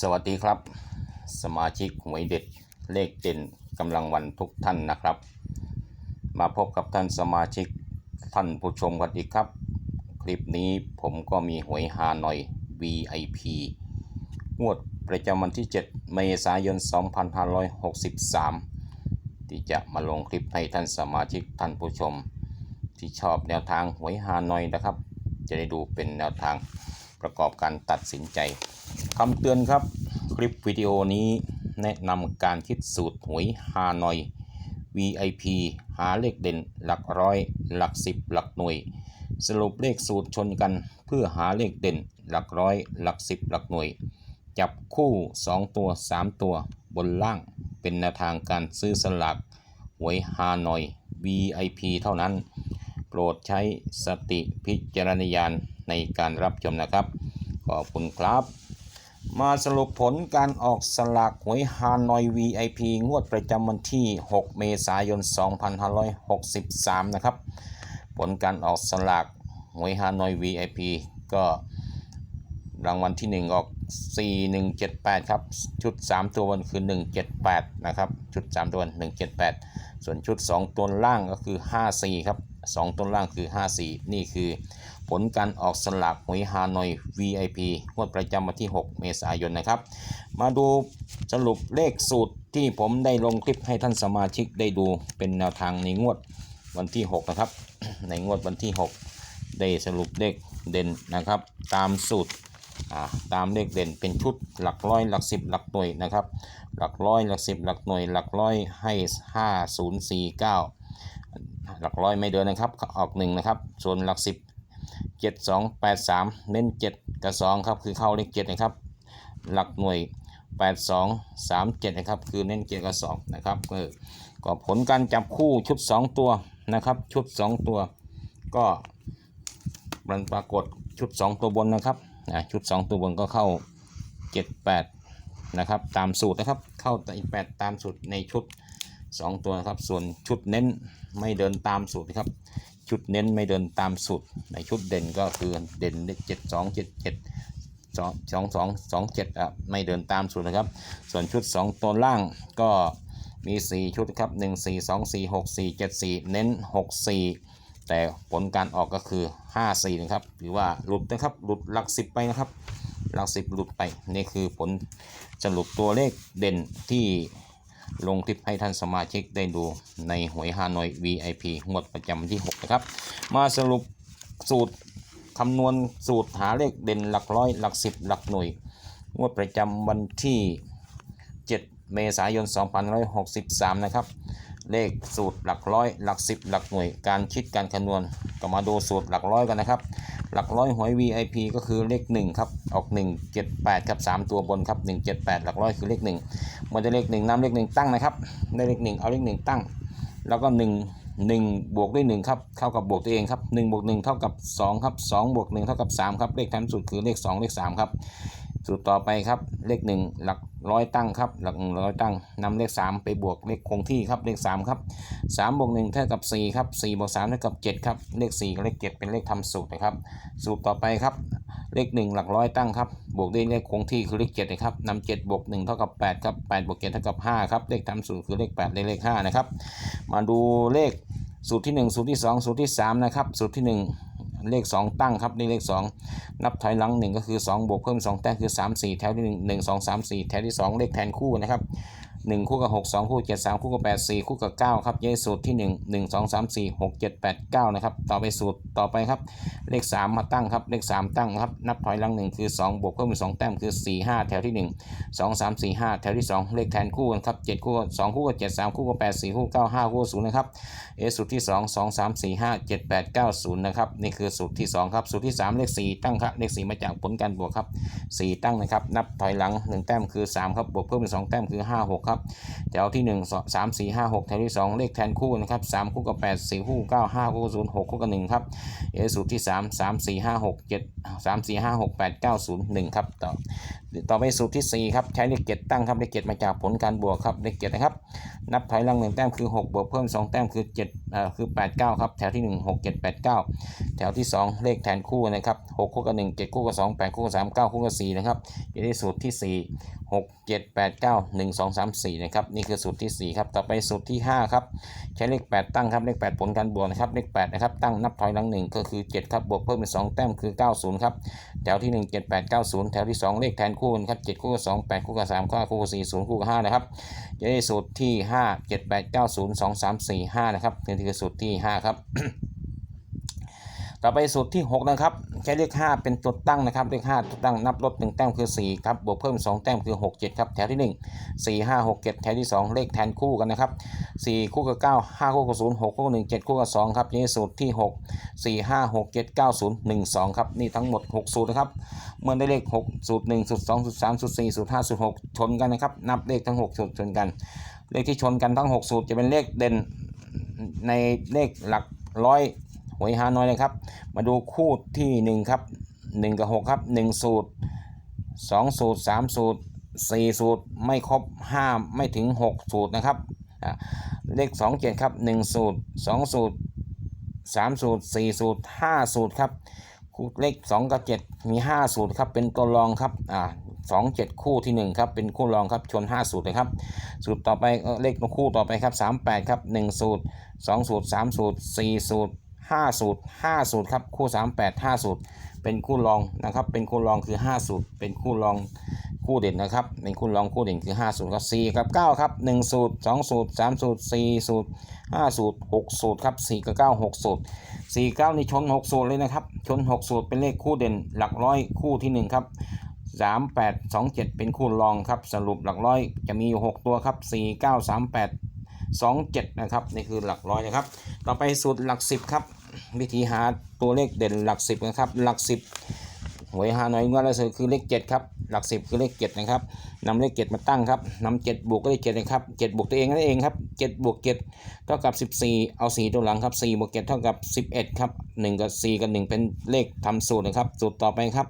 สวัสดีครับ สมาชิกหวยเด็ดเลขเด่นกำลังวันทุกท่านนะครับ มาพบกับท่านสมาชิกท่านผู้ชมกันอีกครับ คลิปนี้ผมก็มีหวยฮานอย VIP งวดประจำวันที่ 7 เมษายน 2563 ที่จะมาลงคลิปให้ท่านสมาชิกท่านผู้ชม ที่ชอบแนวทางหวยฮานอยนะครับ จะได้ดูเป็นแนวทาง ประกอบการตัดสินใจคำเตือนครับ คลิปวิดีโอนี้แนะนำการคิดสูตรหวยฮานอย VIP หาเลขเด่น หลักร้อย หลักสิบหลักหน่วย สรุปเลขสูตรชนกันเพื่อหาเลขเด่น หลักร้อย หลักสิบหลักหน่วย จับคู่ 2 ตัว 3 ตัวบนล่างเป็นแนวทางการซื้อสลากหวยฮานอย VIP เท่านั้น โปรดใช้สติพิจารณญาณ ในการรับชมนะครับ ขอบคุณครับ มาสรุปผลการออกสลากหวยฮานอย VIP งวดประจำวันที่ 6 เมษายน 2563 นะครับ ผลการออกสลากหวยฮานอย VIP ก็รางวัลที่ 1 ออก 4178 ครับ ชุด 3 ตัวบนคือ 178 นะครับ ชุด 3 ตัวบน178 ส่วนชุด 2 ตัวล่างก็คือ 54 ครับ 2 ตัวล่างคือ 54 นี่คือ ลการออกสลากหวยฮานอย VIP งวดประจำวันที่ 6 เมษายนนะครับ มาดูสรุปเลขสูตรที่ผมได้ลงคลิปให้ท่านสมาชิกได้ดูเป็นแนวทางในงวดวันที่ 6 นะครับ ในงวดวันที่ 6 ได้สรุปเลขเด่นนะครับ ตามสูตรตามเลขเด่นเป็นชุดหลักร้อยหลักสิบหลักหน่วยนะครับ หลักร้อยหลักสิบหลักหน่วย หลักร้อยให้5049หลักร้อยไม่เดินนะครับออกหนึ่งนะครับ ส่วนหลักสิบ เจ็ดสองแปดสามเน้นเจ็ดกับสองครับคือเข้าเลขเจ็ดนะครับ หลักหน่วยแปดสองสามเจ็ดนะครับ คือเน้นเจ็ดกับสองนะครับเออก็ผลการจับคู่ชุดสองตัวนะครับ ชุดสองตัว ก็มันปรากฏชุดสองตัวบนนะครับชุดสองตัวบนก็เข้าเจ็ดแปดนะครับ ตามสูตรนะครับ เข้าแปดตามสูตรในชุดสองตัวนะครับ ส่วนชุดเน้นไม่เดินตามสูตรนะครับ ชุดเน้นไม่เดินตามสูตรในชุดเด่นก็คือเด่นเจ็ดสองเจ็ดเจ็ดสองสองสองสองเจ็ดอะไม่เดินตามสูตรนะครับ ส่วนชุดสองตัวล่างก็มีสี่ชุดครับหนึ่งสี่สองสี่หกสี่เจ็ดสี่เน้นหกสี่แต่ผลการออกก็คือห้าสี่นะครับ หรือว่าหลุดนะครับหลุดหลักสิบไปนะครับ หลักสิบหลุดไป นี่คือผลสรุปตัวเลขเด่นที่ ลงคลิปให้ท่านสมาชิกได้ดูในหวยฮานอย VIP งวดประจำวันที่ 6 นะครับ มาสรุปสูตรคำนวณสูตรหาเลขเด่นหลักร้อยหลักสิบหลักหน่วย งวดประจำวันที่ 7 เมษายน 2563 นะครับ เลขสูตรหลักร้อยหลักสิบหลักหน่วย การคิดการคำนวณก็มาดูสูตรหลักร้อยกันนะครับ หลักร้อยหวย VIP ก็คือเลข1ครับออก 178ครับ3ตัวบนครับ178 หลักร้อยคือเลข1เมื่อได้เลข1นำเลข1ตั้งนะครับได้เลข1เอาเลข1ตั้ง แล้วก็ 1 1 บวกด้วย1ครับเท่ากับบวกตัวเองครับ1บวก1เท่ากับ2ครับ2บวก1เท่ากับ3ครับเลขท้ายสุดคือเลข 2 เลข3ครับ สูตรต่อไปครับเลข1หลักร้อยตั้งครับหลักร้อยตั้งนำเลข 3 ไปบวกเลขคงที่ครับเลข3ครับ3บวก1เท่ากับ4ครับ4บวก3เท่ากับ7ครับเลข4กับเลข7เป็นเลขทำสูตรนะครับสูตรต่อไปครับเลข 1 หลักร้อยตั้งครับบวกด้วยเลขคงที่คือเลข7นะครับนำ7บวก1เท่ากับ8ครับ8บวก7เท่ากับ5ครับเลขทำสูตรคือเลข8เลขเลข5นะครับมาดูเลขสูตรที่ 1 สูตรที่ 2 สูตรที่3นะครับสูตรที่ 1 เลข 2 ตั้งครับนี่เลข 2 นับถอยหลัง 1 ก็คือ 2 บวกเพิ่ม 2 แต้มคือ 3 4 แถวที่ 1 1 2 3 4 แถวที่ 2 เลขแทนคู่นะครับ 1 คู่กับ 6 2 คู่ 7 3 คู่กับ 8 4 คู่กับ 9 ครับย้ายสูตรที่ 1 1 2 3 4 6 7 8 9 นะครับ ต่อไปสูตรต่อไปครับ เลข 3 มาตั้งครับ เลข 3 ตั้งครับ นับถอยหลัง 1 คือ 2 บวกเพิ่มเป็น2แต้มคือ 4 5 แถวที่ 1 2 3 4 5 แถวที่ 2 เลขแทนคู่กันครับ 7 คู่กับ2คู่กับ 7 3 คู่กับ 8 4 คู่ 9 5 คู่ 0 นะครับเอสูตรที่ 2 2 3 4 5 7 8 9 0 นะครับ นี่คือสูตรที่ 2 ครับ สูตรที่ 3 เลข 4 ตั้งครับ เลข 4 มาจากผลการบวกครับ 4 ตั้งนะครับ นับถอยหลัง 1 แต้มคือ 3 ครับ บวกเพิ่มเป็น2แต้มคือ 5 6ครับครับแถวที่หนึ่งสามสี่ห้าหกแถวที่สองเลขแทนคู่นะครับสามคู่กับแปดสี่คู่เก้าห้าคู่กับศูนย์หกคู่กับหนึ่งครับเอสูตรที่สามสามสี่ห้าหกเจ็ดสามสี่ห้าหกแปดเก้าศูนย์หนึ่งครับต่อต่อไปสูตรที่สี่ครับใช้เลขเจ็ดตั้งครับเลขเจ็ดมาจากผลการบวกครับเลขเจ็ดนะครับนับถอยหลังหนึ่งแต้มคือ6บวกเพิ่ม2แต้มคือ7เอ่อคือ8 9ครับแถวที่1 6 7 8 9แปดเก้าแถวที่2เลขแทนคู่นะครับ6คู่กับ1 7คู่กับ2 8คู่กับ3 9คู่กับ4นะครับอยู่ในสูตรที่4 6 7 8 9 1 2 3 4นะครับนี่คือสูตรที่ 4 ครับ ต่อไปสูตรที่ 5 ครับ ใช้เลข 8 ตั้งครับเลข 8 ผลการบวกนะครับเลข8นะครับตั้งนับถอยหลัง 1 ก็คือ 7 ครับบวกเพิ่มเป็น 2 แต้มคือ 90 ครับแถวที่ 1 7 8 9 0 แถวที่ 2 เลขแทนคู่นะครับ7คู่กับ2 8 คู่กับ3 9คู่กับ4 0 คู่กับ5นะครับจะได้สูตรที่ 5 7 8 9 0 2 3 4 5นะครับนี่คือสูตรที่ 5 ครับ ต่อไปสูตรที่ 6 นะครับ ใช้เลข 5 เป็นตัวตั้งนะครับ เลข5ตัวตั้งนับลด1แต้มคือ 4 ครับ บวกเพิ่ม 2 แต้มคือ 6 7 ครับ แถวที่ 1 4 5 6 7 แถวที่ 2 เลขแทนคู่กันนะครับ 4 คู่กับ 9 5 คู่กับ 0 6 คู่กับ 1 7 คู่กับ 2 ครับนี่สูตรที่ 6 4 5 6 7 9 0 1 2 ครับ นี่ทั้งหมด 6 สูตรนะครับ เมื่อได้เลข 6 สูตร 1 สูตร 2 สูตร 3 สูตร 4 สูตร 5 สูตร 6 ชนกันนะครับ นับเลขทั้ง 6 สูตรชนกัน เลขที่ชนกันทั้ง 6 สูตรจะเป็นเลขเด่นในเลขหลักร้อย วยฮานอยเลยครับ มาดูคู่ที่ 1 ครับ 1 กับ 6 ครับ 1 สูตร 2 สูตร 3 สูตร 4 สูตรไม่ครบ5ไม่ถึง 6 สูตรนะครับอะเลข2 7 ครับ 1 สูตร 2 สูตร 3 สูตร 4 สูตร 5 สูตรครับคู่เลข2กับ 7 มี 5 สูตรครับเป็นตัวรองครับอ่าสองเจ็ดคู่ที่1ครับเป็นคู่รองครับชน5สูตรเลยครับ สูตรต่อไปเอ่อเลขคู่ต่อไปครับ38ครับ1สูตร2สูตร3สูตร4สูตร 5 สูตร 5 สูตรครับคู่ 38 5 สูตร เป็นคู่รองนะครับ เป็นคู่รองคือ 5 สูตร เป็นคู่รองคู่เด่นนะครับ เป็นคู่รองคู่เด่นคือ 5 สูตรครับ4กับ9ครับ1 สูตร 2 สูตร 3 สูตร 4 สูตร 5 สูตร 6 สูตรครับ4กับ9 6 สูตร 4 9 นี่ชน 6 สูตรเลยนะครับ ชน 6 สูตรเป็นเลขคู่เด่นหลักร้อยคู่ที่ 1 ครับ3 8 2 7เป็นคู่รองครับ สรุปหลักร้อยจะมีอยู่6ตัวครับ4 9 3 8 2 7นะครับ นี่คือหลักร้อยนะครับ ต่อไปสูตรหลัก10ครับ วิธีหาตัวเลขเด่นหลักสิบนะครับ หลักสิบ หวยฮานอยงวดละสุดคือเลข7ครับหลัก10คือเลข7นะครับนำเลข7มาตั้งครับนำ7บวกก็เลข7นะครับ7บวกตัวเองนั่นเองครับ7บวก7เท่ากับ14เอา4ตัวหลังครับ4บวก7เท่ากับ11ครับ1กับ4กับ1เป็นเลขทำสูตรนะครับสูตรต่อไปครับ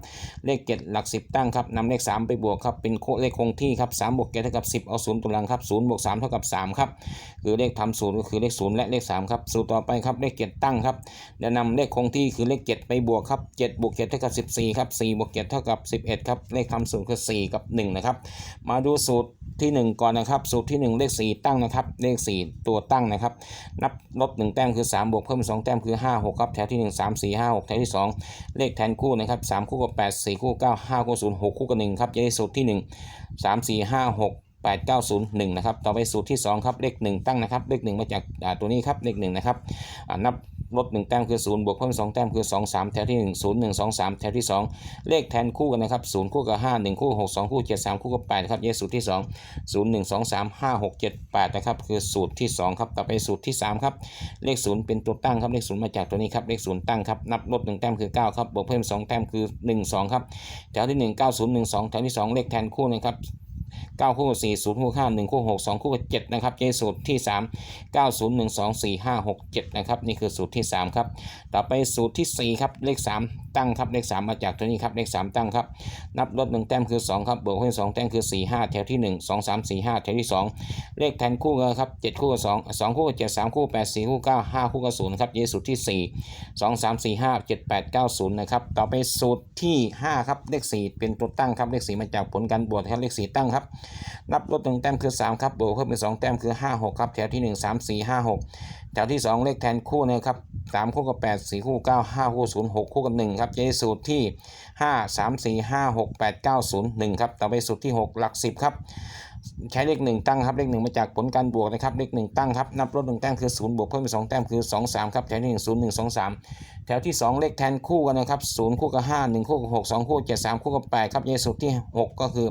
เลข7หลัก10ตั้งครับนำเลข3ไปบวกครับเป็นโคเลขคงที่ครับ3บวก7เท่ากับ10เอา0ตัวหลังครับ0บวก3เท่ากับ3ครับคือเลขทำสูตรก็คือเลข0และเลข3ครับสูตรต่อไปครับเลข7ตั้งครับจะนำเลขคงที่คือเลข7ไปบวกครับ7บวก7เท่ากับ14ครับ4บวก7เท่ากับ 11 ครับ เลขทำสูตรคือ 4 กับ 1 นะครับ มาดูสูตรที่ 1 ก่อนนะครับ สูตรที่ 1 เลข 4 ตั้งนะครับ เลข 4 ตัวตั้งนะครับ นับลบ 1 แต้มคือ 3 บวกเพิ่ม 2 แต้มคือ 5 6 ครับ แถวที่ 1 3 4 5 6 แถวที่ 2 เลขแทนคู่นะครับ 3 คู่กับ 8 4 คู่ 9 5 คู่ 0 6 คู่กับ1ครับจะได้สูตรที่ 1 3 4 5 6 8 9 0 1 นะครับ ต่อไปสูตรที่ 2 ครับ เลข 1 ตั้งนะครับ เลข 1 มาจากตัวนี้ครับ เลข1นะครับอ่านับ ลด1แต้มคือ 0 บวกเพิ่ม 2 แต้มคือ 2 3 แถวที่ 1 0 1 2 3 แถวที่ 2 เลขแทนคู่กันนะครับ 0 คู่กับ 5 1 คู่ 6 2 คู่ 7 3 คู่กับ8ครับเยสูตรที่ 2 0 1 2 3 5 6 7 8นะครับคือสูตรที่ 2 ครับ ต่อไปสูตรที่ 3 ครับ เลข 0 เป็นตัวตั้งครับ เลข 0 มาจากตัวนี้ครับ เลข 0 ตั้งครับ นับลด1แต้มคือ 9 ครับ บวกเพิ่ม 2 แต้มคือ 1 2 ครับ แถวที่ 1 9 0 1 2 แถวที่ 2 เลขแทนคู่นะครับ 9คู่4 0คู่5 1คู่6 2คู่กับ7นะครับเจสูตรที่3 9 0 1 2 4 5 6 7นะครับนี่คือสูตรที่3ครับต่อไปสูตรที่4ครับเลข3 ตั้งครับเลข3มาจากตัวนี้ครับเลข3ตั้งครับนับลด1แต้มคือ2ครับบวกเพิ่ม2แต้มคือ 4 5 แถวที่ 1 2 3 4 5 แถวที่ 2 เลขแทนคู่กันครับ7คู่กับ2 2คู่กับ7 3คู่8 4คู่9 5คู่กับ0ครับเยสูตรที่ 4 2 3 4 5 7 8 9 0นะครับต่อไปสูตรที่ 5 ครับเลข 4 เป็นตัวตั้งครับเลข4มาจากผลการบวกครับเลข 4 ตั้งครับนับลดหนึ่งแต้มคือ3ครับบวกเพิ่มเป็น2แต้มคือ 5 6ครับแถวที่ 1 3 4 5 6 แถวที่ 2 เลขแทนคู่นะครับ3คู่กับ8 4คู่9 5คู่0 6คู่กับ1ครับจะได้สูตรที่5 3 4 5 6 8 9 0 1ครับต่อไปสูตรที่6หลัก10ครับ ใช้เลข1ตั้งครับเลข1มาจากผลการบวกนะครับเลข1ตั้งครับนับลด1แต้มคือ0บวกเพิ่มเป็น2แต้มคือ2 3ครับแถวที่1 0 1 2 3แถวที่2เลขแทนคู่กันนะครับ0คู่กับ5 1คู่กับ6 2คู่7 3คู่กับ8ครับในสูตรที่6ก็คือ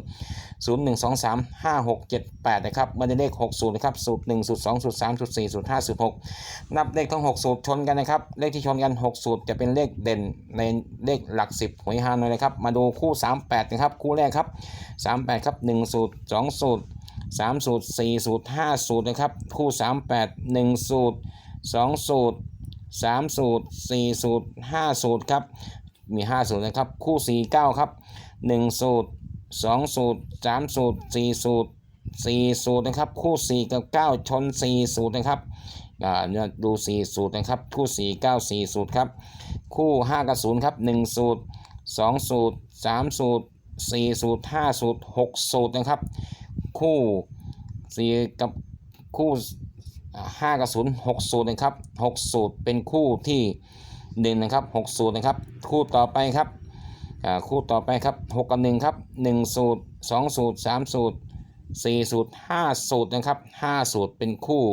0 1 2 3 5 6 7 8นะครับมันจะเลข6สูตรนะครับสูตร1สูตร2สูตร3สูตร4สูตร5สูตร6นับเลขทั้ง6สูตรชนกันนะครับเลขที่ชนกัน6สูตรจะเป็นเลขเด่นในเลขหลัก10หวยฮานอยนะครับมาดูคู่38นะครับคู่แรกครับ38ครับ1สูตร2สูตร สามสูตรสี่สูตรห้าสูตรนะครับ คู่สามแปดหนึ่งสูตรสองสูตรสามสูตรสี่สูตรห้าสูตรครับ มีห้าสูตรนะครับ คู่สี่เก้าครับหนึ่งสูตรสองสูตรสามสูตรสี่สูตรสี่สูตรนะครับ คู่สี่กับเก้าชนสี่สูตรนะครับดูสี่สูตรนะครับ คู่สี่เก้าสี่สูตรครับ คู่ห้ากับศูนย์ครับหนึ่งสูตรสองสูตรสามสูตรสี่สูตรห้าสูตรหกสูตรนะครับ คู่สี่กับคู่ห้ากับศูนย์หกสูตรนะครับหกสูตรเป็นคู่ที่หนึ่งนะครับหกสูตรนะครับ คู่ต่อไปครับคู่ต่อไปครับหกกับหนึ่งครับหนึ่งสูตรสองสูตรสามสูตรสี่สูตรห้าสูตรนะครับห้าสูตรเป็นคู่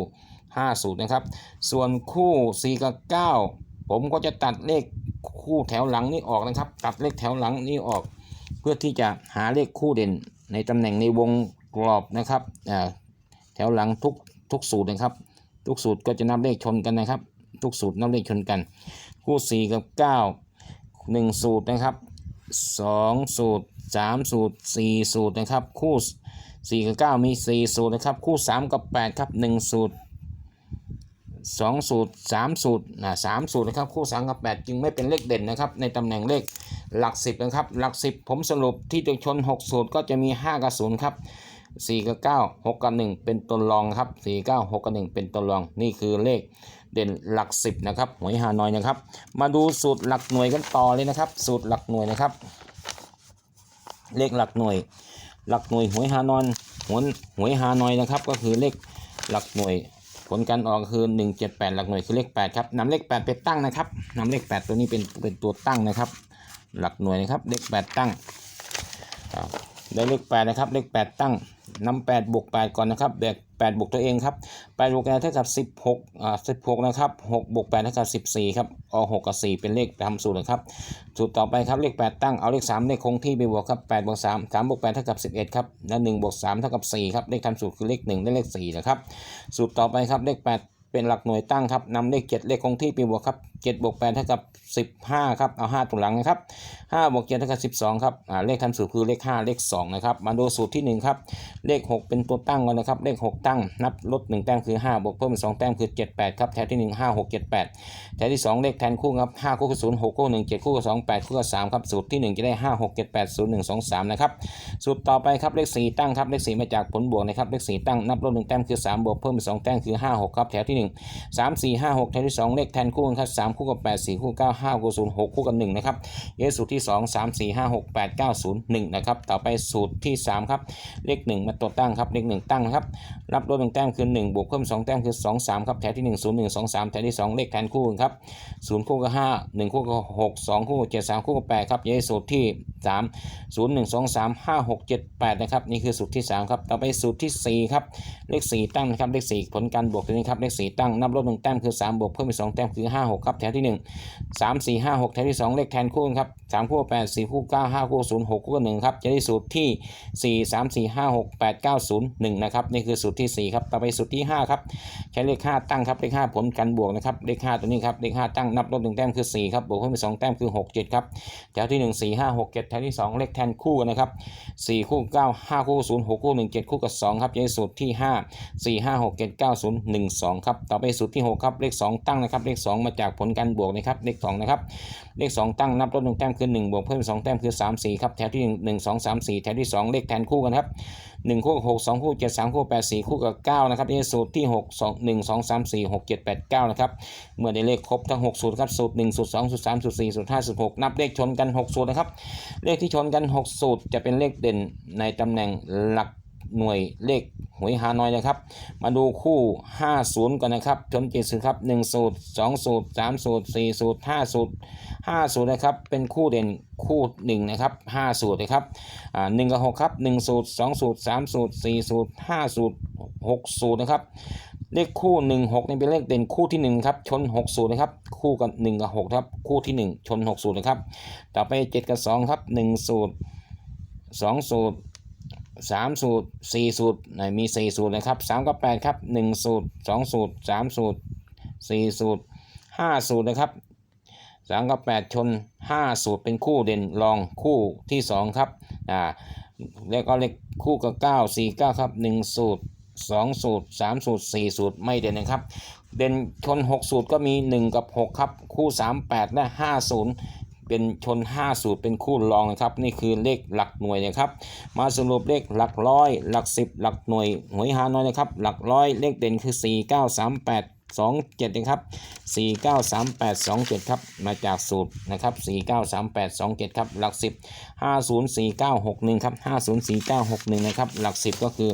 ห้าสูตรนะครับ ส่วนคู่สี่กับเก้าผมก็จะตัดเลขคู่แถวหลังนี้ออกนะครับ ตัดเลขแถวหลังนี้ออก เพื่อที่จะหาเลขคู่เด่นในตำแหน่งในวง กรอบนะครับอ่าแถวหลังทุกทุกสูตรนะครับ ทุกสูตรก็จะนับเลขชนกันนะครับ ทุกสูตรนับเลขชนกัน คู่ 4 กับ 9 1 สูตรนะครับ 2 สูตร 3 สูตร 4 สูตรนะครับ คู่ 4 กับ 9 มี 4 สูตรนะครับ คู่ 3 กับ 8 ครับ 1 สูตร 2 สูตร 3 สูตรนะ3สูตรนะครับ คู่ 3 กับ 8 จึงไม่เป็นเลขเด่นนะครับ ในตำแหน่งเลขหลัก 10 นะครับ หลัก 10 ผมสรุปที่จะชน 6 สูตรก็จะมี 5 กับ 0 ครับ 4 กับ 9 6 กับ 1 เป็นตัวรองครับ4 9 6 กับ 1 เป็นตัวรอง นี่คือเลขเด่นหลัก 10 นะครับหวยฮานอยนะครับ มาดูสูตรหลักหน่วยกันต่อเลยนะครับ สูตรหลักหน่วยนะครับ เลขหลักหน่วย หลักหน่วยหวยฮานอยหวยหวยฮานอยนะครับ ก็คือเลขหลักหน่วย ผลการออกคือ 178 หลักหน่วยคือเลข 8 ครับนำเลข8ไปตั้งนะครับนำเลข 8 ตัวนี้เป็นเป็นตัวตั้งนะครับ หลักหน่วยนะครับเลข 8 ตั้งได้เลข 8 นะครับ เลข 8 ตั้ง นำ8บวก8ก่อนนะครับแบก8บวกตัวเองครับ8บวก8เท่ากับ16อ่า16นะครับ6บวก8เท่ากับ14ครับออก6กับ4เป็นเลขทำสูตรนะครับสูตรต่อไปครับเลข8ตั้งเอาเลข3เลขคงที่ไปบวกครับ8บวก3 3บวก8เท่ากับ11ครับและ1บวก3เท่ากับ4ครับเลขทำสูตรคือเลข1และเลข4นะครับสูตรต่อไปครับเลข8เป็นหลักหน่วยตั้งครับนำเลข7เลขคงที่ไปบวกครับ7บวก8เท่ากับ 15 ครับ เอา 5ตัวหลังนะครับ5บวก7เท่ากับ 12 ครับอ่าเลขทำสูตรคือเลข 5 เลข 2 นะครับ มาดูสูตรที่ 1 ครับ เลข 6 เป็นตัวตั้งก่อนนะครับ เลข 6 ตั้ง นับลด 1 แต้มคือ 5 บวกเพิ่ม 2 แต้มคือ 7 8 ครับ แถวที่ 1 5 6 7 8 แถวที่ 2 เลขแทนคู่ครับ5คู่กับ0 6คู่กับ1 7คู่กับ2 8คู่กับ3ครับ สูตรที่ 1 จะได้ 5 6 7 8 0 1 2 3 นะครับ สูตรต่อไปครับ เลข 4 ตั้งครับ เลข 4 มาจากผลบวกนะครับ เลข 4 ตั้ง นับลด 1 แต้มคือ 3 บวกเพิ่ม 2 แต้มคือ 5 6 ครับ แถวที่ 1 3 4 5 6 แถวที่ 2 เลขแทนคู่ครับ3 คู่กับ 8 4 คู่ 9 5 คู่ 0 6 คู่กับ 1 นะครับเยสูตรที่ 2 3 4 5 6 8 9 0 1 นะครับ ต่อไปสูตรที่ 3 ครับ เลข 1 มาตัวตั้งครับ เลข 1 ตั้งครับ รับลด1แต้มคือ 1 บวกเพิ่ม 2 แต้มคือ 2 3 ครับ แถวที่ 1 0 1 2 3 แถวที่ 2 เลขแทนคู่ครับ 0 คู่กับ 5 1 คู่กับ 6 2 คู่กับ7 3 คู่กับ 8 ครับเยสูตรที่ 3 0 1 2 3 5 6 7 8 นะครับ นี่คือสูตรที่ 3 ครับ ต่อไปสูตรที่ 4 ครับ เลข 4 ตั้งนะครับ เลข 4 ผลการบวกตัวนี้ครับ เลข 4 ตั้งนับลด1แต้มคือ 3 บวกเพิ่มอีก2แต้มคือ 5 6 ครับแถวที่ 1 3 4 5 6 แถวที่ 2 เลขแทนคู่กันครับ3คู่8 4คู่9 5คู่0 6คู่กับ1ครับจะได้สูตรที่ 4 3 4 5 6 8 9 0 1นะครับนี่คือสูตรที่ 4 ครับต่อไปสูตรที่ 5 ครับ ใช้เลข 5 ตั้งครับเลข 5 ผลการบวกนะครับเลข 5 ตัวนี้ครับเลข 5 ตั้งนับลด1แต้มคือ 4 ครับบวกเพิ่มอีก2แต้มคือ 6 7 ครับแถวที่ 1 4 5 6 7 แถวที่ 2 เลขแทนคู่กันนะครับ4คู่ 9 5 คู่ 0 6 คู่ 1 7 คู่กับ 2 ครับจะได้สูตรที่ 5 4 5 6 7 9 0 1 2 ครับต่อไปสูตรที่ 6 ครับเลข 2 ตั้งนะครับเลข 2 มาจากผลการบวกนะครับเลข2นะครับเลข2ตั้งนับลด1แต้มคือ1บวกเพิ่ม2แต้มคือ3 4ครับแถวที่1 2 3 4แถวที่2เลขแทนคู่กันครับ1คู่กับ6 2คู่7 3คู่8 4คู่กับ9นะครับนี่สูตรที่6 2 1 2 3 4 6 7 8 9นะครับเมื่อได้เลขครบทั้ง6สูตรครับสูตร1สูตร2สูตร3สูตร4สูตร5สูตร6นับเลขชนกัน6สูตรนะครับเลขที่ชนกัน6สูตรจะเป็นเลขเด่นในตำแหน่งหลัก หน่วยเลขหวยฮานอยนะครับ มาดูคู่ 50 กันนะครับชนเจ็ดสูตรครับ1สูตร2สูตร3สูตร4สูตร5สูตร5สูตรนะครับ เป็นคู่เด่นคู่1นะครับ5สูตรนะครับอ่า1กับ6ครับ1สูตร2สูตร3สูตร4สูตร5สูตร6สูตรนะครับเลขคู่ 1 6นี่เป็นเลขเด่นคู่ที่1ครับชน6สูตรนะครับคู่กับ1กับ6ครับคู่ที่ 1 ชน6สูตรนะครับต่อไป 7 กับ2ครับ1สูตร2สูตร 3สูตร4สูตรไหนมี4สูตรนะครับ3กับ8ครับ1สูตร2สูตร3สูตร4สูตร5สูตรนะครับ3กับ8ชน5สูตรเป็นคู่เด่นรองคู่ที่2ครับอ่าแล้วก็เลขคู่กับเก้าสี่เก้าครับหนึ่งสูตรสองสูตรสามสูตรสี่สูตรไม่เด่นนะครับ เด่นชนหกสูตรก็มีหนึ่งกับหกครับคู่สามแปดและห้าศูนย์ เป็นชน 5 สูตรเป็นคู่รองนะครับ นี่คือเลขหลักหน่วยนะครับ มาสรุปเลขหลักร้อย หลักสิบหลักหน่วยหวยฮานอยนะครับ หลักร้อยเลขเด่นคือ 4 9 3 8 2 7นะครับ4 9 3 8 2 7 ครับ มาจากสูตรนะครับ4 9 3 8 2 7 ครับ หลัก 10 5 0 4 9 6 1 ครับ 5 0 4 9 6 1 นะครับ หลัก 10 ก็คือ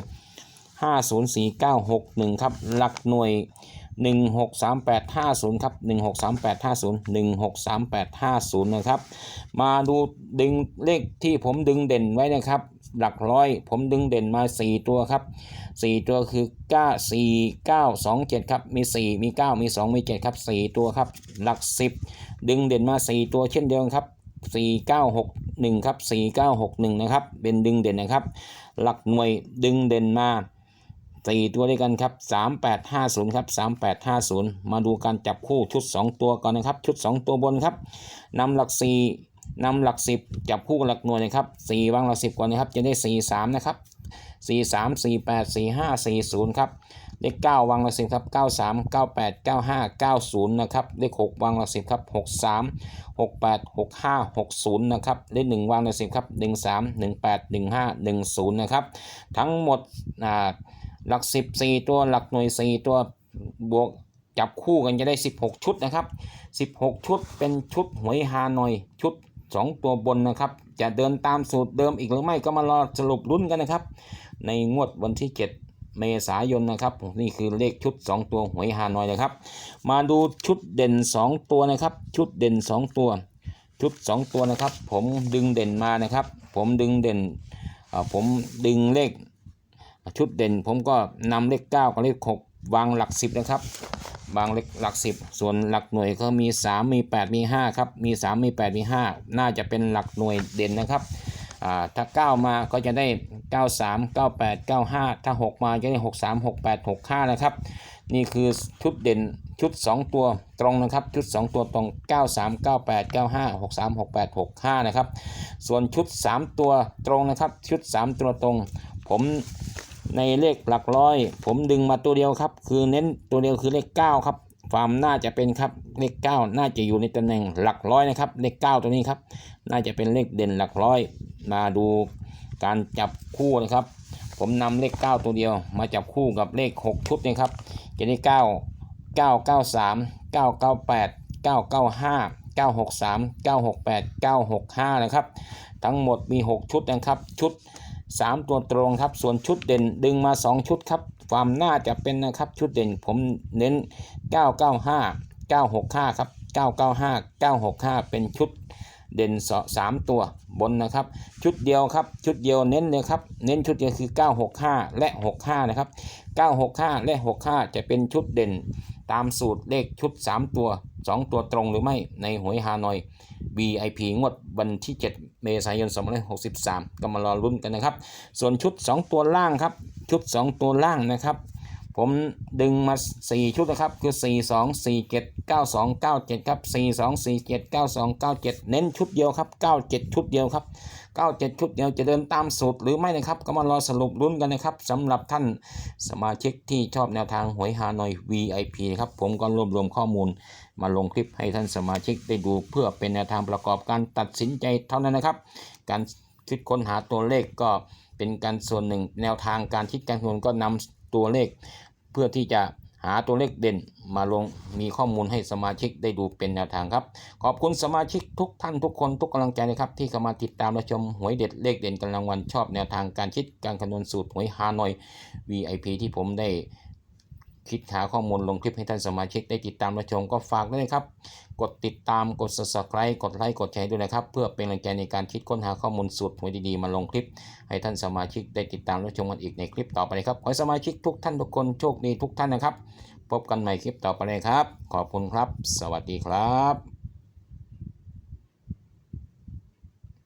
504961 ครับ หลักหน่วย 163850ครับ163850 163850นะครับ มาดูดึงเลขที่ผมดึงเด่นไว้นะครับ หลักร้อย ผมดึงเด่นมา 4 ตัวครับ 4 ตัวคือ 9 4 9 2 7 ครับ มี 4 มี 9 มี 2 มี 7 ครับ 4 ตัวครับ หลัก 10 ดึงเด่นมา 4 ตัวเช่นเดียวครับ4961 ครับ 4961 นะครับ เป็นดึงเด่นนะครับ หลักหน่วยดึงเด่นมา สี่ตัวด้วยกันครับ3850ครับ3850มาดูการจับคู่ชุด2ตัวก่อนนะครับ ชุด2ตัวบนครับนำหลัก4นำหลัก10จับคู่กับหลักหน่วยนะครับ4วางหลัก10ก่อนนะครับ จะได้43นะครับ43 48 45 40ครับเลข9วางหลัก10ครับ93 98 95 90นะครับเลข6วางหลัก10ครับ63 68 65 60นะครับเลข1วางหลัก10ครับ13 18 15 10นะครับทั้งหมดอ่า หลักสิบสี่ตัวหลักหน่วยสี่ตัวบวกจับคู่กันจะได้ 16 ชุดนะครับ 16 ชุดเป็นชุดหวยฮานอยชุด 2 ตัวบนนะครับ จะเดินตามสูตรเดิมอีกหรือไม่ก็มารอสรุปลุ้นกันนะครับ ในงวดวันที่ 7 เมษายนนะครับนี่คือเลขชุด 2 ตัวหวยฮานอยนะครับ มาดูชุดเด่น 2 ตัวนะครับ ชุดเด่น 2 ตัว ชุด 2 ตัวนะครับ ผมดึงเด่นมานะครับ ผมดึงเด่นผมดึงเลข ชุดเด่นผมก็นำเลข9กับเลข6วางหลัก 10 นะครับ วางเลขหลัก 10 ส่วนหลักหน่วยก็มี 3 มี 8 มี 5 ครับ มี 3 มี 8 มี 5 น่าจะเป็นหลักหน่วยเด่นนะครับอ่าถ้า 9 มาก็จะได้ 93 98 95 ถ้า 6 มาจะได้ 63 68 65 นะครับ นี่คือชุดเด่นชุด 2 ตัวตรงนะครับ ชุด 2 ตัวตรง 93 98 95 63 68 65 นะครับ ส่วนชุด 3 ตัวตรงนะครับ ชุด 3 ตัวตรง ผม ในเลขหลักร้อย ผมดึงมาตัวเดียวครับ คือเน้นตัวเดียวคือเลข 9 ครับฟามน่าจะเป็นครับเลข 9 น่าจะอยู่ในตำแหน่งหลักร้อยนะครับ เลข 9 ตัวนี้ครับ น่าจะเป็นเลขเด่นหลักร้อย มาดูการจับคู่นะครับ ผมนำเลข 9 ตัวเดียว มาจับคู่กับเลข 6 ชุดนะครับจะได้9 993 998 995 963 968 965 นะครับ ทั้งหมดมี 6 ชุดนะครับ ชุด 3 ตัวตรงครับ ส่วนชุดเด่นดึงมา 2 ชุดครับ ความน่าจะเป็นนะครับชุดเด่นผมเน้น 995 965 ครับ 995 965 เป็นชุดเด่นสสามตัวบนนะครับ ชุดเดียวครับ ชุดเดียวเน้นเลยครับ เน้นชุดเดียวคือ 965 และ 65 นะครับ 965 และ 65 จะเป็นชุดเด่น ตามสูตรเลขชุด 3 ตัว 2 ตัวตรงหรือไม่ในหวยฮานอย VIP งวดวันที่ 7 เมษายน 2563 ก็มารอรุ่นกันนะครับ ส่วนชุด 2 ตัวล่างครับ ชุด 2 ตัวล่างนะครับ ผมดึงมา 4 ชุดนะครับ คือ 4 2 4 7 9 2 9 7 ครับ 4 2 4 7 9 2 9 7 เน้นชุดเดียวครับ 97 ชุดเดียวครับ 97 ชุดเดียวจะเดินตามสูตรหรือไม่นะครับ ก็มารอสรุปลุ้นกันนะครับสำหรับท่านสมาชิกที่ชอบแนวทางหวยฮานอย VIP นะครับ ผมก็รวบรวมข้อมูล มาลงคลิปให้ท่านสมาชิกได้ดู เพื่อเป็นแนวทางประกอบการตัดสินใจเท่านั้นนะครับ การคิดค้นหาตัวเลขก็เป็นการส่วนหนึ่ง แนวทางการคิดการคำนวณก็นำ ตัวเลข เพื่อที่จะหาตัวเลขเด่นมาลงมีข้อมูลให้สมาชิกได้ดูเป็นแนวทางครับ ขอบคุณสมาชิกทุกท่านทุกคนทุกกำลังใจนะครับ ที่เข้ามาติดตามและชมหวยเด็ดเลขเด่นกำลังวันชอบแนวทางการคิดการคำนวณสูตรหวยฮานอย VIP ที่ผมได้ คิดหาข้อมูลลงคลิปให้ท่านสมาชิกได้ติดตามและชมก็ฝากด้วยนะครับ กดติดตามกด subscribe กดไลค์กดแชร์ด้วยนะครับ เพื่อเป็นแรงใจในการคิดค้นหาข้อมูลสูตรหวยดีๆมาลงคลิป ให้ท่านสมาชิกได้ติดตามและชมกันอีกในคลิปต่อไปครับขอให้สมาชิกทุกท่านทุกคนโชคดีทุกท่านนะครับ พบกันใหม่คลิปต่อไปเลยครับ ขอบคุณครับ สวัสดีครับ